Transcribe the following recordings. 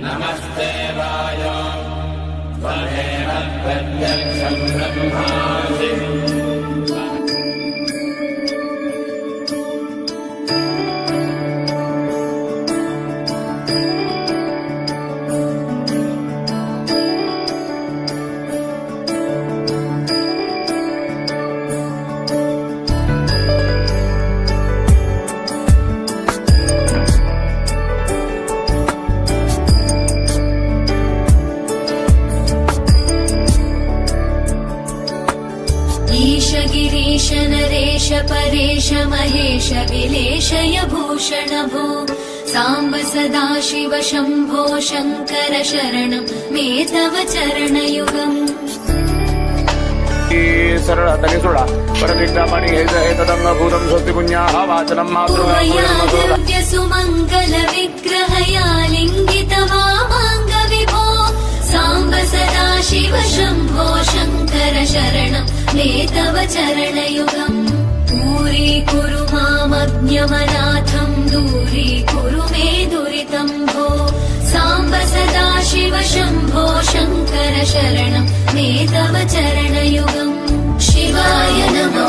नमस्ते Y त्वमेव प्रत्यक्षं ब्रह्मासि। गिरीश नरेश परेश महेश विलेशय भूषण भो साम्ब सदा शिव शम्भो शङ्कर शरणं मे तव चरणयुगम् की सरळ हाताने सोडा परत एकदा पाणी घ्यायचं आहे तदंग भूतम स्वस्ति पुण्याः वाचनम मातृ सुमङ्गल विग्रहया तव चरणयुगम् दूरीकुरु मामज्ञमनाथं दूरीकुरु मे दुरितं भो साम्ब सदा शिव शम्भो शङ्कर शरणं मे तव चरणयुगम् शिवाय नमो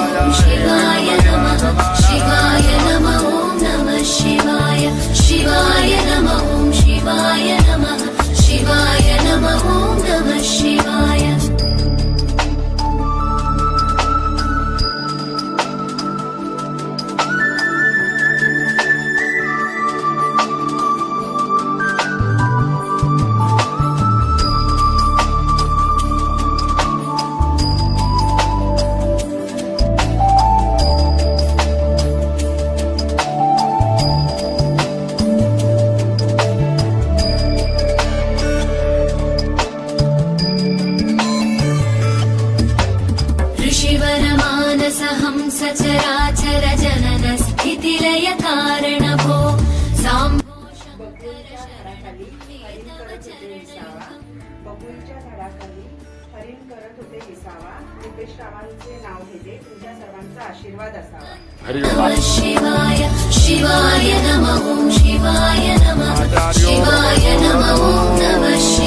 हरि नमः शिवाय शिवाय नमः ॐ शिवाय नमः शिवाय नमः ॐ नमः शिवाय.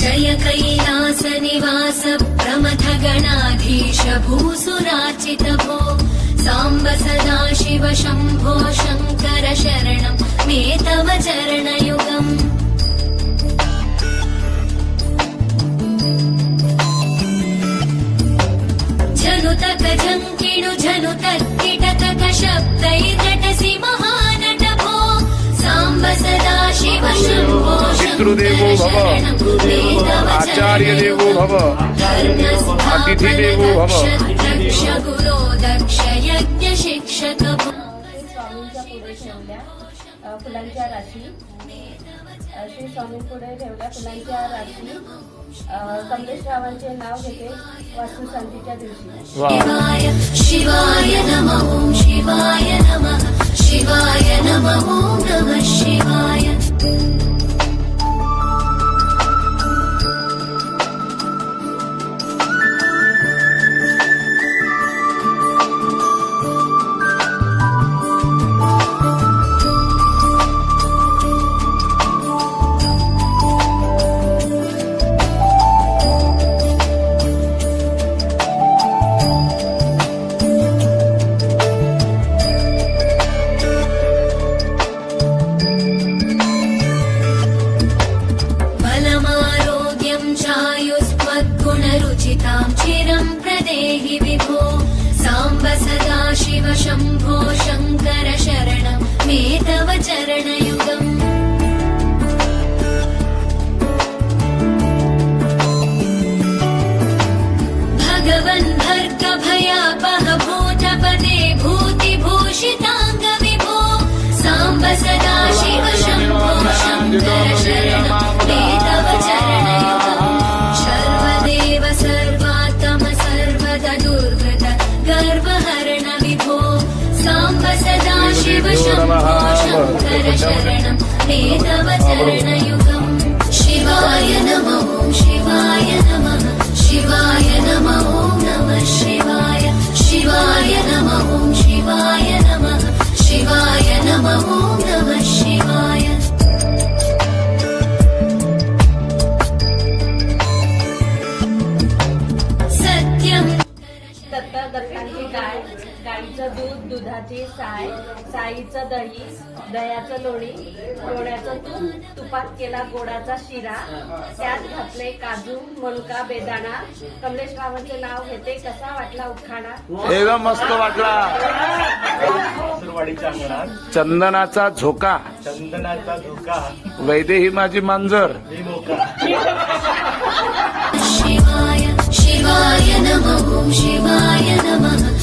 जय कैलासनिवास प्रमथगणाधीश भूसुराचितभो साम्बसना शिव शम्भो शङ्कर शरणं मे तव चरणयुगम्। झनुतक झङ्किणु झनुतक किटतक शब्दैर्नटसि महानट भो साम्ब सदा शिव शम्भो शङ्कर भव। शरणं मे तव आचार्यदेवो भव। अतिथिदेवो भव। दक्ष गुरो दक्ष यज्ञ शिक्षक श्री स्वामींच्या पुढे ठेवल्या. फुलांच्या राशी. श्री स्वामी पुढे ठेवल्या. फुलांच्या राशी. अ, कमलेशरावांचे नाव घेते वास्तुशांतीच्या दिवशी. शिवाय शिवाय नमः शिवाय नमः शिवाय नमः रुचितां चिरं प्रदेहि विभो साम्ब सदा शिव शम्भो शङ्कर शरणं मे तव चरणयुगम् भगवन् भर्गभयापह भूतपदे भूतिभूषिताङ्गविभो साम्ब सदा शिव शङ्कर शरणं ते तव चरणयुगम् शिवाय नमः ॐ शिवाय नमः शिवाय नमः ॐ नमः शिवाय शिवाय नमः ॐ शिवाय नमः शिवाय नमः ॐ नमः शिवाय सत्यं दत्त दत्तांची गाय गाईचं दूध दुधाची साय साईचं दही दह्याचं लोणी लोण्याचं तूप तुपात केला गोडाचा शिरा त्यात घातले काजू मनुका बेदाणा. कमलेश रावांचे नाव घेते. कसा वाटला उखाणा? एकदम मस्त वाटला. सुरवाडीच्या अंगणात. चंदनाचा झोका. चंदनाचा धोका वैदेही माझी मांजर. ही मोका. शिवाय शिवाय नमः शिवाय नमः.